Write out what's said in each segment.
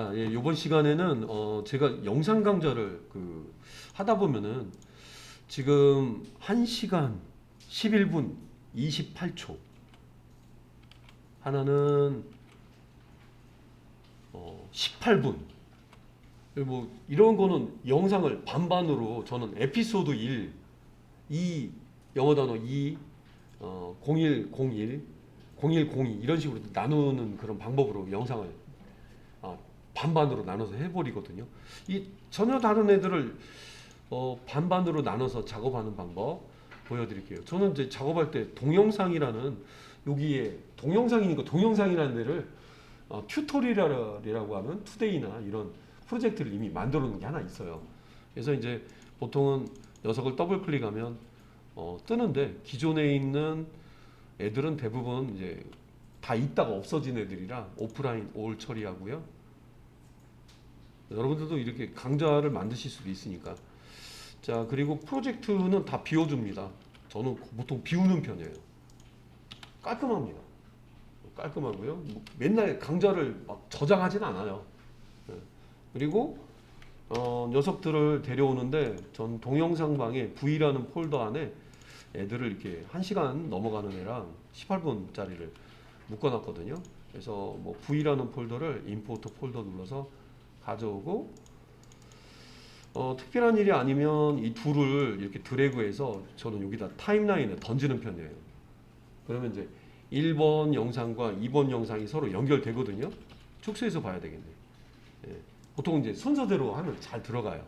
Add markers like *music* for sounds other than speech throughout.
아, 예, 이번 시간에는 어, 제가 영상 강좌를 그 하다 보면은 지금 1시간 11분 28초. 하나는 어, 18분. 뭐 이런 거는 영상을 반반으로 저는 에피소드 1, 2 영어 단어 2, 어, 0101, 0102 이런 식으로 나누는 그런 방법으로 영상을 아, 반반으로 나눠서 해버리거든요. 이 전혀 다른 애들을 어, 반반으로 나눠서 작업하는 방법 보여드릴게요. 저는 이제 작업할 때 동영상이라는 여기에 동영상이니까 동영상이라는 데를 어, 튜토리얼이라고 하는 투데이나 이런 프로젝트를 이미 만들어 놓은 게 하나 있어요. 그래서 이제 보통은 녀석을 더블 클릭하면 어, 뜨는데 기존에 있는 애들은 대부분 이제 다 있다가 없어진 애들이라 오프라인 올 처리하고요. 여러분들도 이렇게 강좌를 만드실 수도 있으니까. 자, 그리고 프로젝트는 다 비워줍니다. 저는 보통 비우는 편이에요. 깔끔합니다. 깔끔하고요. 뭐 맨날 강좌를 막 저장하진 않아요. 예. 그리고 어, 녀석들을 데려오는데 전 동영상 방에 V라는 폴더 안에 애들을 이렇게 1시간 넘어가는 애랑 18분짜리를 묶어놨거든요. 그래서 뭐 V라는 폴더를 임포트 폴더 눌러서 가져오고 어, 특별한 일이 아니면 이 둘을 이렇게 드래그해서 저는 여기다 타임라인에 던지는 편이에요. 그러면 이제 1번 영상과 2번 영상이 서로 연결되거든요. 축소해서 봐야 되겠네. 예. 보통 이제 순서대로 하면 잘 들어가요.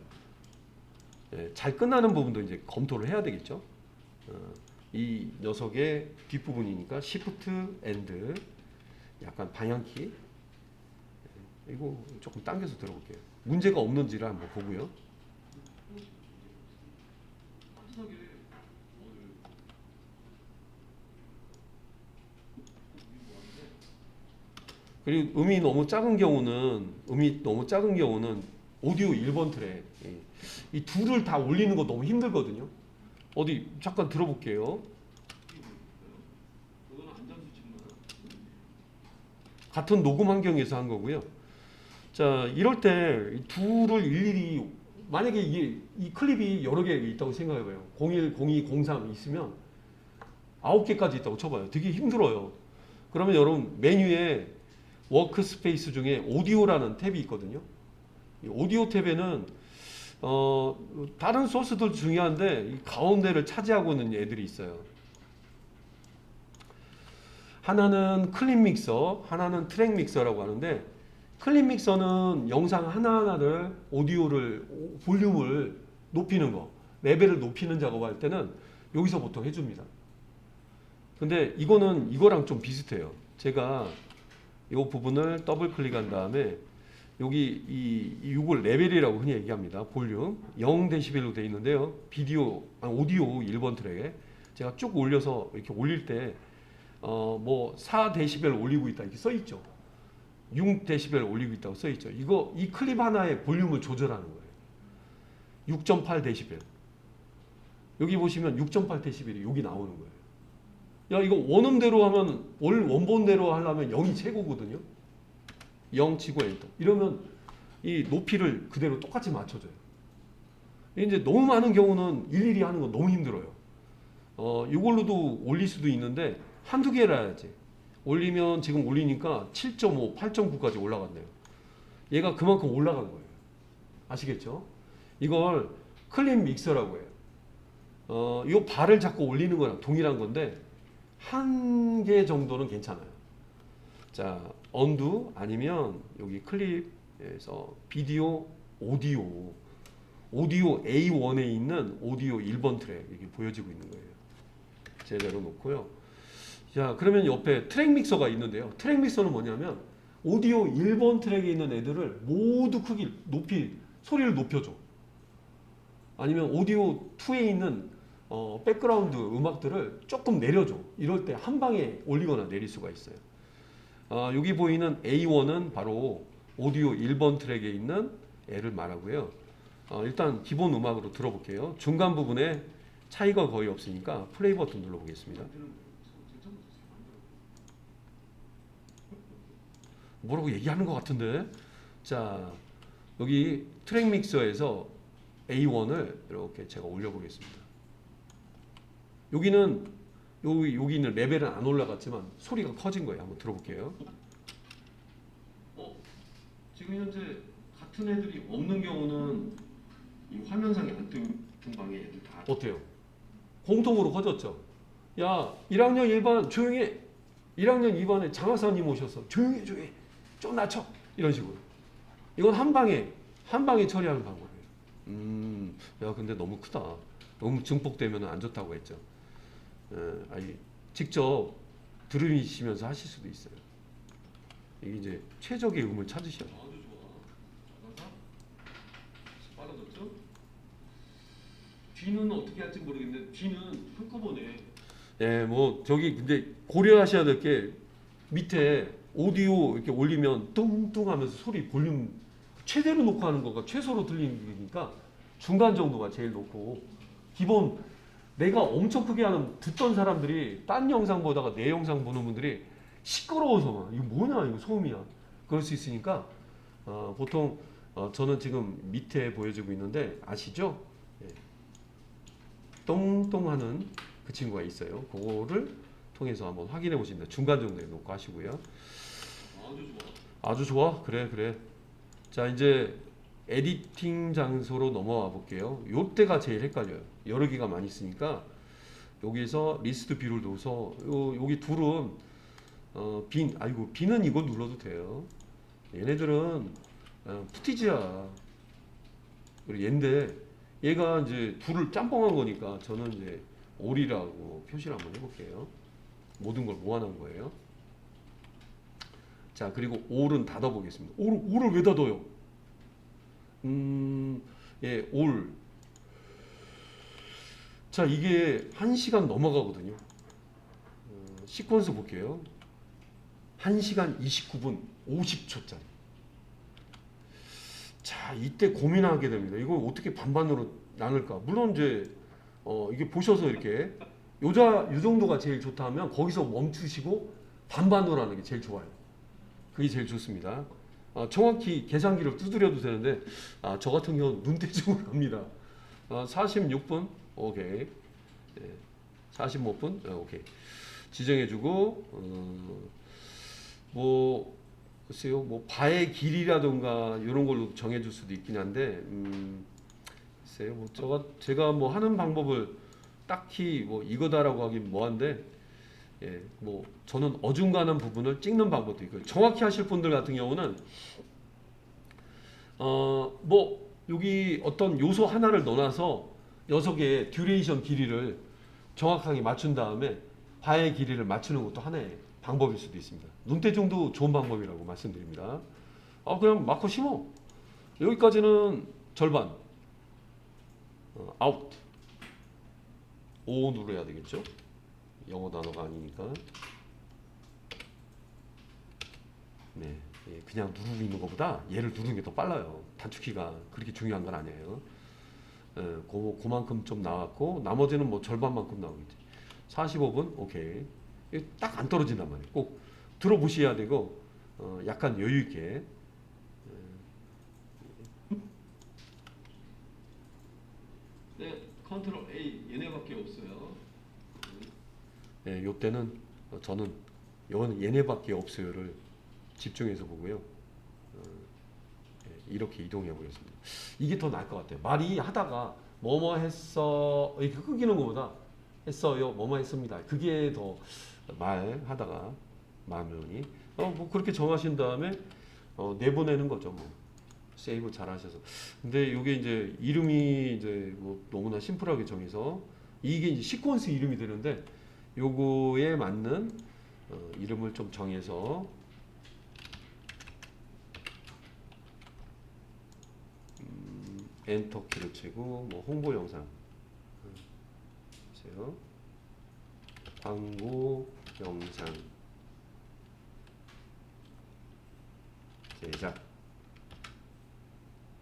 예, 잘 끝나는 부분도 이제 검토를 해야 되겠죠. 어, 이 녀석의 뒷부분이니까 Shift and 약간 방향키 예, 이거 조금 당겨서 들어볼게요. 문제가 없는지를 한번 보고요. 그리고 음이 너무 작은 경우는 음이 너무 작은 경우는 오디오 1번 트랙 예. 이 둘을 다 올리는 거 너무 힘들거든요. 어디 잠깐 들어볼게요. 같은 녹음 환경에서 한 거고요. 자 이럴 때이 둘을 일일이 만약에 이게 이 클립이 여러 개 있다고 생각해봐요. 01, 02, 03 있으면 아홉 개까지 있다고 쳐봐요. 되게 힘들어요. 그러면 여러분 메뉴에 워크스페이스 중에 오디오라는 탭이 있거든요. 이 오디오 탭에는 어, 다른 소스도 중요한데 이 가운데를 차지하고 있는 애들이 있어요. 하나는 클립 믹서, 하나는 트랙 믹서라고 하는데 클립 믹서는 영상 하나하나를 오디오를 볼륨을 높이는 거, 레벨을 높이는 작업할 때는 여기서 보통 해줍니다. 근데 이거는 이거랑 좀 비슷해요. 제가 이 부분을 더블 클릭한 다음에 여기 이 이걸 레벨이라고 흔히 얘기합니다. 볼륨 0dB로 되어 있는데요. 비디오 아니, 오디오 1번 트랙에 제가 쭉 올려서 이렇게 올릴 때어뭐 4dB 올리고 있다 이렇게 써 있죠. 6dB 올리고 있다고 써 있죠. 이거 이 클립 하나의 볼륨을 조절하는 거예요. 6.8dB. 여기 보시면 6.8dB이 여기 나오는 거예요. 야 이거 원음대로 하면 원 원본대로 하려면 0이 최고거든요. 0 치고 엔터. 이러면 이 높이를 그대로 똑같이 맞춰줘요. 이제 너무 많은 경우는 일일이 하는 거 너무 힘들어요. 어 이걸로도 올릴 수도 있는데 한두 개라 해야지. 올리면 지금 올리니까 7.5, 8.9까지 올라갔네요. 얘가 그만큼 올라간 거예요. 아시겠죠? 이걸 클립 믹서라고 해요. 어, 이 발을 잡고 올리는 거랑 동일한 건데 한 개 정도는 괜찮아요. 자, 언두 아니면 여기 클립에서 비디오, 오디오, 오디오 A1에 있는 오디오 1번 트랙 이렇게 보여지고 있는 거예요. 제대로 놓고요. 자, 그러면 옆에 트랙 믹서가 있는데요. 트랙 믹서는 뭐냐면 오디오 1번 트랙에 있는 애들을 모두 크기 높이 소리를 높여줘. 아니면 오디오 2에 있는 어, 백그라운드 음악들을 조금 내려줘. 이럴 때 한 방에 올리거나 내릴 수가 있어요. 어, 여기 보이는 A1은 바로 오디오 1번 트랙에 있는 애를 말하고요. 어, 일단 기본 음악으로 들어볼게요. 중간 부분에 차이가 거의 없으니까 플레이 버튼 눌러보겠습니다. 뭐라고 얘기하는 것 같은데 자 여기 트랙 믹서에서 A1을 이렇게 제가 올려보겠습니다. 여기는 여기 여기 있는 레벨은 안 올라갔지만 소리가 커진 거예요. 한번 들어볼게요. 어, 지금 현재 같은 애들이 없는 경우는 이 화면상에 안뜬 방의 애들 다 어때요? 공통으로 커졌죠. 야 1학년 1반 조용히 1학년 2반에 장하사님 오셔서 조용히 조용히 좀 낮춰 이런 식으로 이건 한 방에 한 방에 처리하는 방법이에요. 음, 야 근데 너무 크다. 너무 증폭되면 안 좋다고 했죠. 에, 아니 직접 들으시면서 하실 수도 있어요. 이게 이제 최적의 음을 찾으셔야 돼요. 아주 좋아. 빨라졌죠? 뒤는 어떻게 할지 모르겠는데 뒤는 한꺼번에 예, 뭐 저기 근데 고려하셔야 될 게 밑에 오디오 이렇게 올리면 뚱뚱 하면서 소리 볼륨 최대로 놓고 하는 거가 최소로 들리니까 중간 정도가 제일 높고 기본 내가 엄청 크게 하는 듣던 사람들이 딴 영상 보다가 내 영상 보는 분들이 시끄러워서 막 이거 뭐냐 이거 소음이야 그럴 수 있으니까 어, 보통 어, 저는 지금 밑에 보여주고 있는데 아시죠? 예. 똥똥하는 그 친구가 있어요. 그거를 통해서 한번 확인해 보시면 중간 정도에 놓고 하시고요. 아주 좋아. 아주 좋아. 그래 그래. 자 이제 에디팅 장소로 넘어와 볼게요. 요때가 제일 헷갈려요. 여러 개가 많이 있으니까 여기서 리스트 뷰를 넣어서 요, 여기 둘은 어, 빈 아이고 빈은 이거 눌러도 돼요. 얘네들은 어, 푸티지야. 그리고 얘인데 얘가 이제 둘을 짬뽕한 거니까 저는 이제 올이라고 표시를 한번 해볼게요. 모든 걸 모아놓은 거예요. 자 그리고 올은 닫아보겠습니다. 올, 올을 왜 닫아요? 음, 예, 올. 자 이게 1시간 넘어가거든요. 어, 시퀀스 볼게요. 1시간 29분 50초짜리. 자 이때 고민하게 됩니다. 이거 어떻게 반반으로 나눌까? 물론 이제 어, 이게 보셔서 이렇게 요자 요 정도가 제일 좋다 하면 거기서 멈추시고 반반으로 하는 게 제일 좋아요. 그게 제일 좋습니다. 아, 정확히 계산기를 두드려도 되는데 아, 저 같은 경우는 눈대중으로 *laughs* 합니다. 아, 46분 오케이. 네, 45분 아, 오케이. 지정해주고 어, 뭐 글쎄요 뭐 바의 길이라던가 이런 걸로 정해줄 수도 있긴 한데 음, 글쎄요 뭐 제가 제가 뭐 하는 방법을 딱히 뭐 이거다라고 하긴 뭐한데 예, 뭐 저는 어중간한 부분을 찍는 방법도 있고요. 정확히 하실 분들 같은 경우는 어 뭐 여기 어떤 요소 하나를 넣어놔서 녀석의 듀레이션 길이를 정확하게 맞춘 다음에 바의 길이를 맞추는 것도 하나의 방법일 수도 있습니다. 눈대중도 좋은 방법이라고 말씀드립니다. 아 그냥 마커 심어. 여기까지는 절반. 어, 아웃. O 눌러야 되겠죠? 영어 단어가 아니니까. 네, 예, 그냥 누르고 있는 것보다 얘를 누르는 게 더 빨라요. 단축키가 그렇게 중요한 건 아니에요. 예, 고, 그만큼 좀 나왔고 나머지는 뭐 절반만큼 나오겠지. 45분 오케이. 딱 안 떨어진단 말이에요. 꼭 들어보셔야 되고 어, 약간 여유 있게. 네, 컨트롤 A. 네, 요때는 어, 저는 요 얘네밖에 없어요를 집중해서 보고요. 어, 예, 이렇게 이동해 보겠습니다. 이게 더 나을 것 같아요. 말이 하다가 뭐뭐 했어 이렇게 끊기는 것보다 했어요, 뭐뭐 했습니다. 그게 더 말하다가 마음이 어뭐 그렇게 정하신 다음에 어, 내보내는 거죠, 뭐. 세이브 잘 하셔서. 근데 이게 이제 이름이 이제 뭐 너무나 심플하게 정해서 이게 이제 시퀀스 이름이 되는데 요거에 맞는 어, 이름을 좀 정해서. 음, 엔터 키를 치고 뭐 홍보 영상. 음, 보세요. 광고 영상. 제작.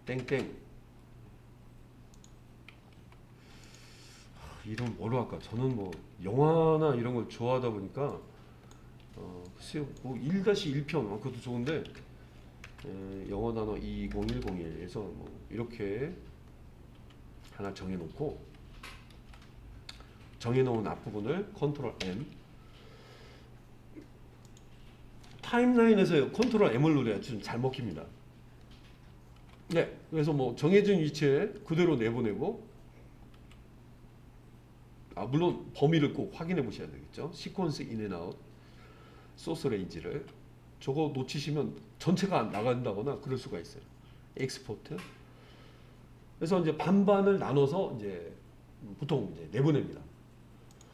땡땡 이름 뭐로 할까? 저는 뭐 영화나 이런 걸 좋아하다 보니까 어, 글쎄요 뭐 1-1편 어, 그것도 좋은데 에, 영어 단어 20101에서 뭐 이렇게 하나 정해놓고 정해놓은 앞부분을 컨트롤 M 타임라인에서 컨트롤 M을 누려야 좀 잘 먹힙니다. 네, 그래서 뭐 정해진 위치에 그대로 내보내고 아 물론 범위를 꼭 확인해 보셔야 되겠죠. 시퀀스 인앤 아웃 소스 레인지를 저거 놓치시면 전체가 안 나간다거나 그럴 수가 있어요. 엑스포트. 그래서 이제 반반을 나눠서 이제 보통 이제 내보냅니다.